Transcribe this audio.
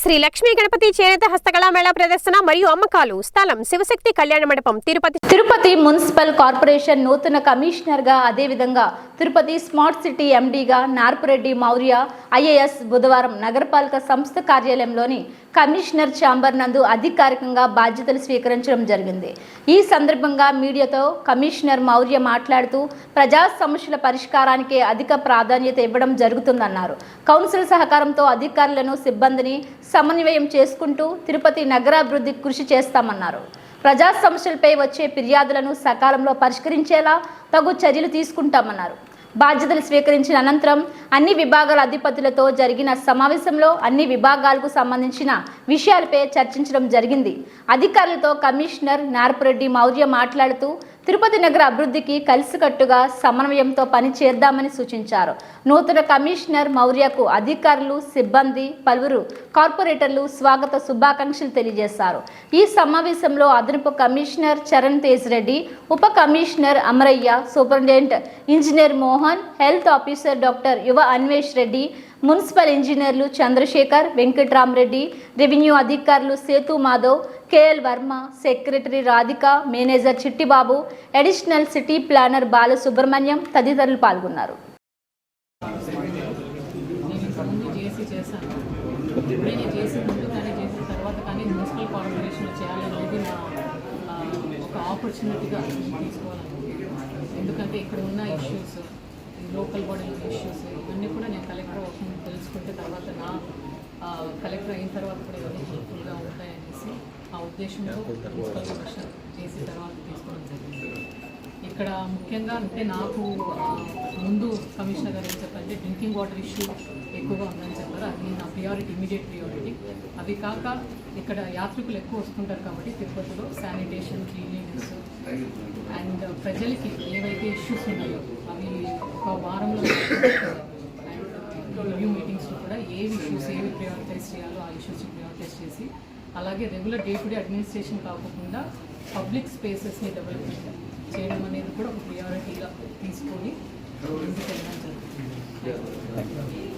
శ్రీ లక్ష్మీ గణపతి చేనేత హస్తకళా మేళా ప్రదర్శన మరియు అమ్మకాలు. స్థలం శివశక్తి కళ్యాణ మండపం. తిరుపతి తిరుపతి మున్సిపల్ కార్పొరేషన్ నూతన కమిషనర్గా అదేవిధంగా తిరుపతి స్మార్ట్ సిటీ ఎండీగా నార్పురెడ్డి మౌర్య ఐఏఎస్ బుధవారం నగరపాలక సంస్థ కార్యాలయంలోని కమిషనర్ ఛాంబర్ నందు అధికారికంగా బాధ్యతలు స్వీకరించడం జరిగింది. ఈ సందర్భంగా మీడియాతో కమిషనర్ మౌర్య మాట్లాడుతూ ప్రజా సమస్యల పరిష్కారానికి అధిక ప్రాధాన్యత ఇవ్వడం జరుగుతుందన్నారు. కౌన్సిల్ సహకారంతో అధికారులను సిబ్బందిని సమన్వయం చేసుకుంటూ తిరుపతి నగరాభివృద్ధికి కృషి చేస్తామన్నారు. ప్రజా సమస్యలపై వచ్చే ఫిర్యాదులను సకాలంలో పరిష్కరించేలా తగు చర్యలు తీసుకుంటామన్నారు. బాధ్యతలు స్వీకరించిన అనంతరం అన్ని విభాగాల అధిపతులతో జరిగిన సమావేశంలో అన్ని విభాగాలకు సంబంధించిన విషయాలపై చర్చించడం జరిగింది. అధికారులతో కమిషనర్ నార్పురెడ్డి మౌర్య మాట్లాడుతూ తిరుపతి నగర అభివృద్ధికి కలిసికట్టుగా సమన్వయంతో పని చేద్దామని సూచించారు. నూతన కమిషనర్ మౌర్యకు అధికారులు సిబ్బంది పలువురు కార్పొరేటర్లు స్వాగత శుభాకాంక్షలు తెలియజేశారు. ఈ సమావేశంలో అదనపు కమిషనర్ చరణ్ తేజ్ రెడ్డి ఉప commissioner Amaraiah superintendent engineer Mohan health officer doctor Yuva Anvesh Reddy municipal ఇంజనీర్లు చంద్రశేఖర్ వెంకట్రామరెడ్డి రెవెన్యూ అధికారులు Sethu Madhav KL Varma secretary Radhika manager Chittibabu additional city planner Balasubrahmanyam తదితరులు పాల్గొన్నారు. ఎందుకంటే ఇక్కడ ఉన్న ఇష్యూస్ లోకల్ బాడీ ఇష్యూస్ ఇవన్నీ కూడా నేను కలెక్టర్ ఒక తెలుసుకుంటే తర్వాత నా కలెక్టర్ అయిన తర్వాత కూడా ఇవన్నీ హెల్ప్ఫుల్గా ఉంటుంది ఉద్దేశంతో చేసిన తర్వాత తీసుకోవడం జరిగింది ఇక్కడ ముఖ్యంగా అంటే నాకు ముందు కమిషనర్ గారు ఏం చెప్పారంటే డ్రింకింగ్ వాటర్ ఇష్యూ ఎక్కువగా ఉందని చెప్పారు. అది నా ప్రియారిటీ ఇమీడియట్ ప్రియారిటీ అవి కాక ఇక్కడ యాత్రికులు ఎక్కువ వస్తుంటారు కాబట్టి తిరుపతిలో శానిటేషన్ క్లీనింగ్స్ అండ్ ప్రజలకి ఏవైతే ఇష్యూస్ ఉన్నాయో అవి ఒక వారంలో అండ్ రివ్యూ మీటింగ్స్లో కూడా ఏవి ఇష్యూస్ ఏవి ప్రియారిటైజ్ చేయాలో ఆ ఇష్యూస్ ప్రియారిటైజ్ చేసి అలాగే regular day to day administration కాకుండా పబ్లిక్ స్పేసెస్ని డెవలప్మెంట్ చేయడం అనేది కూడా ఒక ప్రియారిటీగా తీసుకొని ముందుకెళ్ళడం జరుగుతుంది.